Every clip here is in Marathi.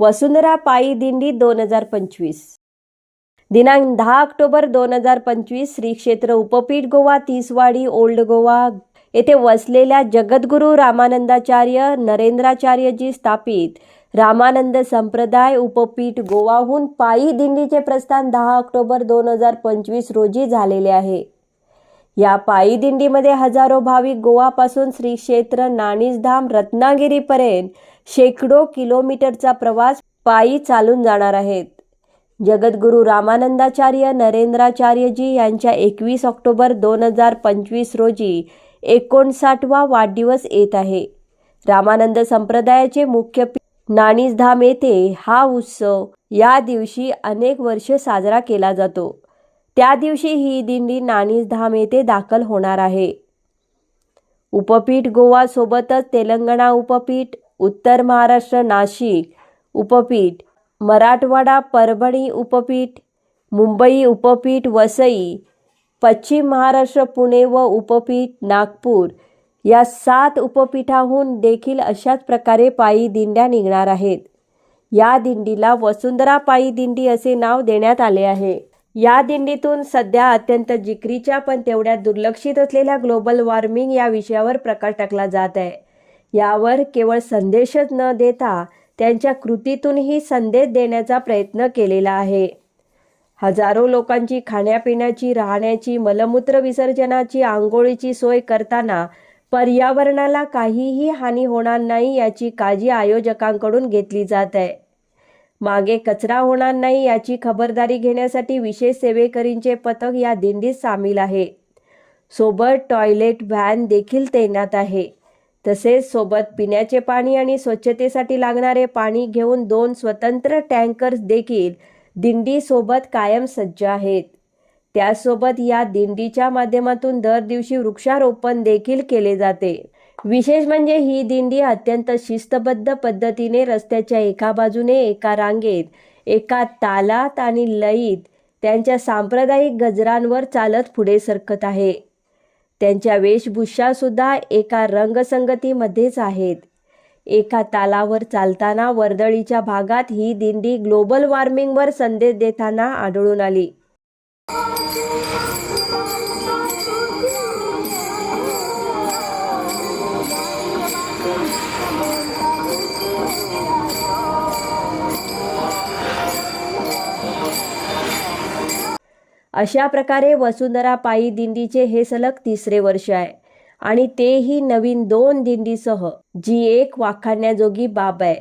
वसुंधरा पायी दिंडी दोन हजार पंचवीस. दिनांक दहा ऑक्टोबर दोन हजार पंचवीस श्री क्षेत्र उपपीठ गोवा तीसवाडी ओल्ड गोवा. येथे वसलेल्या जगद्गुरू रामानंदाचार्य नरेंद्राचार्यजी स्थापित. रामानंद संप्रदाय उपपीठ गोवाहून पायी दिंडीचे प्रस्थान दहा ऑक्टोबर दोन हजार पंचवीस रोजी झालेले आहे. या पायी दिंडीमध्ये हजारो भाविक गोवापासून श्री क्षेत्र नाणीजधाम रत्नागिरीपर्यंत शेकडो किलोमीटरचा प्रवास पायी चालून जाणार आहेत. जगद्गुरू रामानंदाचार्य नरेंद्राचार्यजी यांच्या एकवीस ऑक्टोबर दोन हजार पंचवीस रोजी एकोणसाठवा वाढदिवस येत आहे. रामानंद संप्रदायाचे मुख्य पीठ नाणीजधाम येथे हा उत्सव या दिवशी अनेक वर्ष साजरा केला जातो. त्या दिवशी ही दिंडी नाणीजधाम येथे दाखल होणार आहे. उपपीठ गोवा सोबतच तेलंगणा उपपीठ उत्तर महाराष्ट्र नाशिक उपपीठ मराठवाडा परभणी उपपीठ मुंबई उपपीठ वसई पश्चिम महाराष्ट्र पुणे व उपपीठ नागपूर या सात उपपीठाहून देखील अशाच प्रकारे पायी दिंड्या निघणार आहेत. या दिंडीला वसुंधरा पायी दिंडी असे नाव देण्यात आले आहे. या दिंडीतून सध्या अत्यंत जिकरीच्या पण तेवढ्या दुर्लक्षित असलेल्या ग्लोबल वॉर्मिंग या विषयावर प्रकाश टाकला जात आहे. यावर केवळ संदेशच न देता त्यांच्या कृतीतूनही संदेश देण्याचा प्रयत्न केलेला आहे. हजारो लोकांची खाण्यापिण्याची राहण्याची मलमूत्र विसर्जनाची आंघोळीची सोय करताना पर्यावरणाला काहीही हानी होणार नाही याची काळजी आयोजकांकडून घेतली जात आहे. मागे कचरा होणार नाही याची खबरदारी घेण्यासाठी विशेष सेवेकरींचे पथक या दिंडीत सामील आहे. सोबत टॉयलेट व्हॅन देखील तैनात आहे. तसेच सोबत पिण्याचे पाणी आणि स्वच्छतेसाठी लागणारे पाणी घेऊन दोन स्वतंत्र टँकर्स देखील दिंडीसोबत कायम सज्ज आहेत. त्यासोबत या दिंडीच्या माध्यमातून दर दिवशी वृक्षारोपण देखील केले जाते. विशेष म्हणजे ही दिंडी अत्यंत शिस्तबद्ध पद्धतीने रस्त्याच्या एका बाजूने एका रांगेत एका तालात आणि लयीत त्यांच्या सांप्रदायिक गजरांवर चालत पुढे सरकत आहे. त्यांच्या वेशभूषा सुद्धा एका रंगसंगतीमध्येच आहेत. एका तालावर चालताना वर्दळीच्या भागात ही दिंडी ग्लोबल वॉर्मिंगवर संदेश देताना आढळून आली. अशा प्रकारे वसुंधरा पायी दिंडीचे हे सलग तिसरे वर्ष आहे. आणि तेही नवीन दोन दिंडीसह जी एक वाखाणण्याजोगी बाब आहे.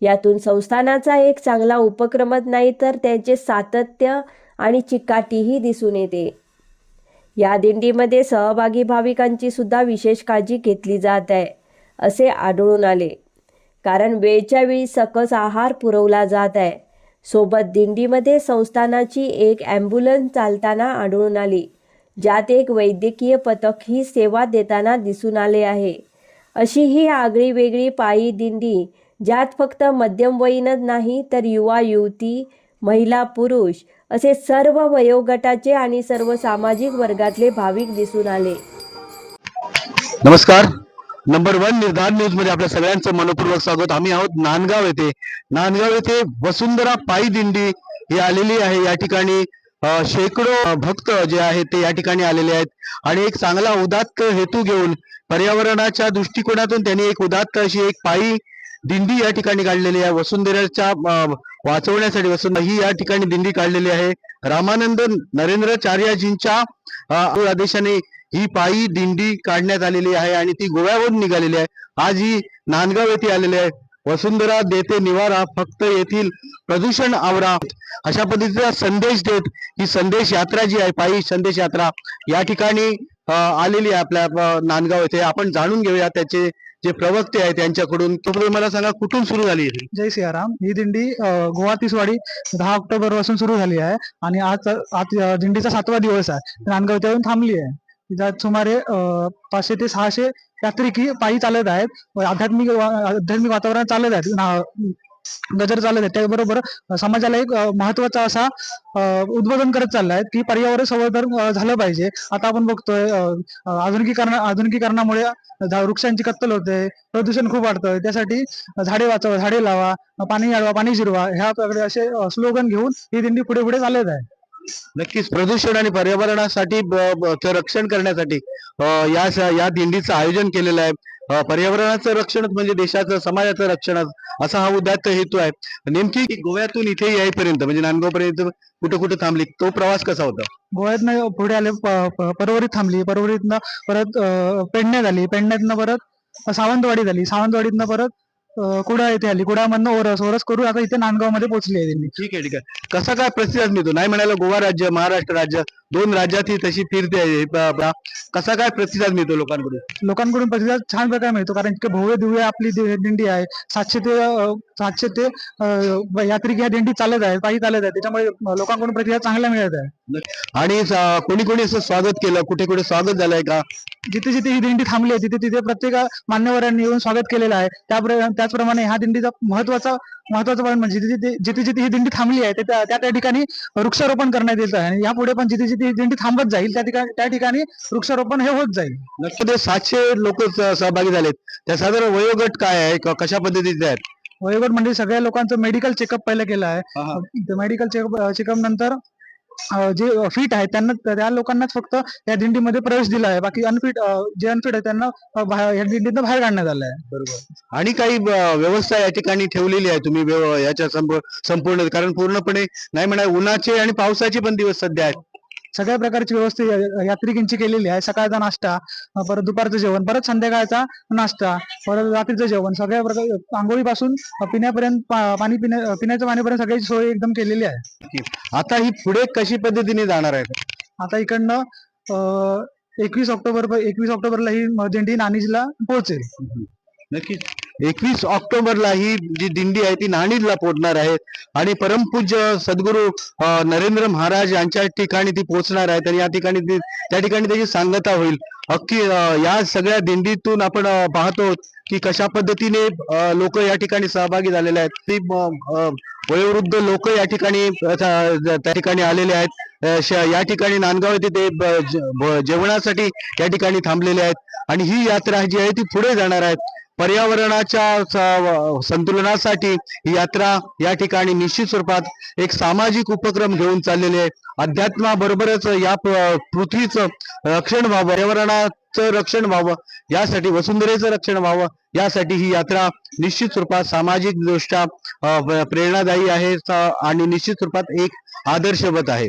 यातून संस्थानाचा एक चांगला उपक्रमच नाही तर त्यांचे सातत्य आणि चिकाटीही दिसून येते. या दिंडीमध्ये सहभागी भाविकांची सुद्धा विशेष काळजी घेतली जात आहे असे आढळून आले. कारण वेळच्या वेळी सकस आहार पुरवला जात आहे. सोबत दिंडीमध्ये संस्थानाची एक ॲम्ब्युलन्स चालताना आढळून आली ज्यात एक वैद्यकीय पथक ही सेवा देताना दिसून आले आहे. अशी ही आगळी वेगळी पायी दिंडी ज्यात फक्त मध्यमवयीनच नाही तर युवा युवती महिला पुरुष असे सर्व वयोगटाचे आणि सर्व सामाजिक वर्गातले भाविक दिसून आले. नमस्कार. नंबर वन निर्धार न्यूजमध्ये आपल्या सगळ्यांचं मनपूर्वक स्वागत. आम्ही आहोत नांदगाव येथे. नांदगाव येथे वसुंधरा पायी दिंडी ही आलेली आहे. या ठिकाणी शेकडो भक्त जे आहेत ते या ठिकाणी आलेले आहेत. आणि एक चांगला उदात्त हेतू घेऊन पर्यावरणाच्या दृष्टिकोनातून त्यांनी एक उदात्त अशी एक पायी दिंडी या ठिकाणी काढलेली आहे. वसुंधराच्या वाचवण्यासाठी वसुंधरा ही या ठिकाणी दिंडी काढलेली आहे. रामानंद नरेंद्रचार्यजींच्या आदेशाने ही पायी दिंडी काढण्यात आलेली आहे आणि ती गोव्यावरून निघालेली आहे. आज ही नांदगाव येथे आलेली आहे. वसुंधरा देते निवारा फक्त येथील प्रदूषण आवरा. अशा पद्धतीचा संदेश देत ही संदेश यात्रा जी आहे पायी संदेश यात्रा या ठिकाणी आलेली आहे आपल्या नांदगाव येथे. आपण जाणून घेऊया त्याचे जे प्रवक्ते आहेत त्यांच्याकडून तुम्ही मला सांगा कुठून सुरू झाली जय सियाराम. ही दिंडी गोवा तिसवाडी दहा ऑक्टोबरपासून सुरू झाली आहे आणि आज आज दिंडीचा सातवा दिवस आहे. नांदगाव त्यावरून येऊन थांबली आहे. त्यात सुमारे पाचशे ते सहाशे यात्रिकी पायी चालत आहेत. आध्यात्मिक आध्यात्मिक वातावरण चालत आहेत गजर चालत आहे त्याबरोबर समाजाला एक महत्त्वाचा असा उद्बोधन करत चाललाय की पर्यावरण संवर्धन झालं पाहिजे. आता आपण बघतोय आधुनिकीकरण आधुनिकीकरणामुळे वृक्षांची कत्तल होते प्रदूषण खूप वाढतंय. त्यासाठी झाडे वाचवा झाडे लावा पाणी अडवा पाणी जिरवा ह्या प्रकारे असे स्लोगन घेऊन ही दिंडी पुढे पुढे चालत आहे. नक्कीच प्रदूषण आणि पर्यावरणासाठी रक्षण करण्यासाठी या या दिंडीचं आयोजन केलेलं आहे. पर्यावरणाचं रक्षणच म्हणजे देशाचं समाजाचं रक्षणच असा हा उदात्त हेतू आहे. नेमकी गोव्यातून इथे यायपर्यंत म्हणजे नांदगाव पर्यंत कुठं कुठं थांबली तो प्रवास कसा होता? गोव्यातनं पुढे आले परवरीत थांबली. परवरीतनं परत पेडण्यात आली. पेडण्यातनं परत सावंतवाडी झाली. सावंतवाडीतनं परत अ, कुडाळ येथे आली कुडाळमधनं ओरस. ओरस करून आता इथे नांदगावमध्ये पोहोचली आहे दिंडी ठीक आहे ठीक आहे. कसा काय प्रतिसाद मिळतो? नाही म्हणायला गोवा राज्य महाराष्ट्र राज्य दोन राज्यात ही तशी फिरते आहे. कसा काय प्रतिसाद मिळतो लोकांकडून? लोकांकडून प्रतिसाद छान प्रकारे मिळतो. कारण इतके भव्य दिव्य आपली दि- दिंडी आहे. सातशे ते अ, सातशे ते अ, यात्रिक ह्या दिंडी चालत आहेत पायी चालत आहेत. त्याच्यामुळे अ, लोकांकडून प्रतिसाद चांगला मिळत आहे. आणि स- कोणी कोणी असं स्वागत केलं? कुठे कुठे स्वागत झालंय का? जिथे जिथे ही दिंडी थांबली आहे तिथे तिथे प्रत्येक मान्यवरांनी येऊन स्वागत केलेलं आहे त्याप्र- त्याचप्रमाणे ह्या दिंडीचा महत्त्वाचा महत्वाचं पण म्हणजे जिथे जिथे जिथे ही दिंडी थांबली आहे त्या त्या ठिकाणी वृक्षारोपण करण्यात येत आहे आणि यापुढे पण जिथे जिथे ही दिंडी थांबत जाईल त्या ठिकाणी त्या ठिकाणी वृक्षारोपण हे होत जाईल. नक्की. सातशे लोक सहभागी झालेत. त्या साधारण वयोगट काय आहे कशा पद्धतीचे आहेत? वयोगट म्हणजे सगळ्या लोकांचं मेडिकल चेकअप पहिलं केलं आहे. मेडिकल चेकअप चेकअप नंतर जे फिट आहेत त्यांना त्या लोकांनाच फक्त या दिंडीमध्ये प्रवेश दिला आहे. बाकी अनफिट जे अनफिट आहे त्यांना या दिंडीतनं बाहेर काढण्यात आलं आहे. आणि काही व्यवस्था या ठिकाणी ठेवलेली आहे तुम्ही याच्या संपूर्ण कारण पूर्णपणे नाही म्हणा उन्हाचे आणि पावसाचे पण दिवस सध्या आहेत. सगळ्या प्रकारची व्यवस्था यात्रिकींची केलेली आहे. सकाळचा नाश्ता परत दुपारचं जेवण परत संध्याकाळचा नाश्ता परत रात्रीचं जेवण. सगळ्या प्रकार आंघोळीपासून पिण्यापर्यंत पाणी पिण्या पिण्याच्या पाणीपर्यंत सगळ्याची सोय एकदम केलेली आहे. आता ही पुढे कशी पद्धतीने जाणार आहे? आता इकडनं एकवीस ऑक्टोबर एकवीस ऑक्टोबरला ही दिंडी नाणीजला पोहोचेल. नक्कीच. एकवीस ऑक्टोबरला ही जी दिंडी आहे ती नाणीजला पोहोचणार आहे. आणि परमपूज्य सद्गुरू नरेंद्र महाराज यांच्या ठिकाणी ती पोहोचणार आहे आणि या ठिकाणी त्या ठिकाणी त्याची सांगता होईल. अख्खी या सगळ्या दिंडीतून आपण पाहतो की कशा पद्धतीने लोक या ठिकाणी सहभागी झालेले आहेत. ती वयोवृद्ध लोक या ठिकाणी त्या ठिकाणी आलेले आहेत. या ठिकाणी नांदगाव येथे ते जेवणासाठी या ठिकाणी थांबलेले आहेत. आणि ही यात्रा जी आहे ती पुढे जाणार आहेत. पर्यावरणाच्या संतुलनासाठी ही यात्रा या ठिकाणी निश्चित स्वरूपात एक सामाजिक उपक्रम घेऊन चाललेली आहे. अध्यात्माबरोबरच या पृथ्वीचं रक्षण व्हावं पर्यावरणाचं रक्षण व्हावं यासाठी वसुंधरेचं रक्षण व्हावं यासाठी ही यात्रा निश्चित स्वरूपात सामाजिक दृष्ट्या प्रेरणादायी आहे आणि निश्चित स्वरूपात एक आदर्शवत आहे.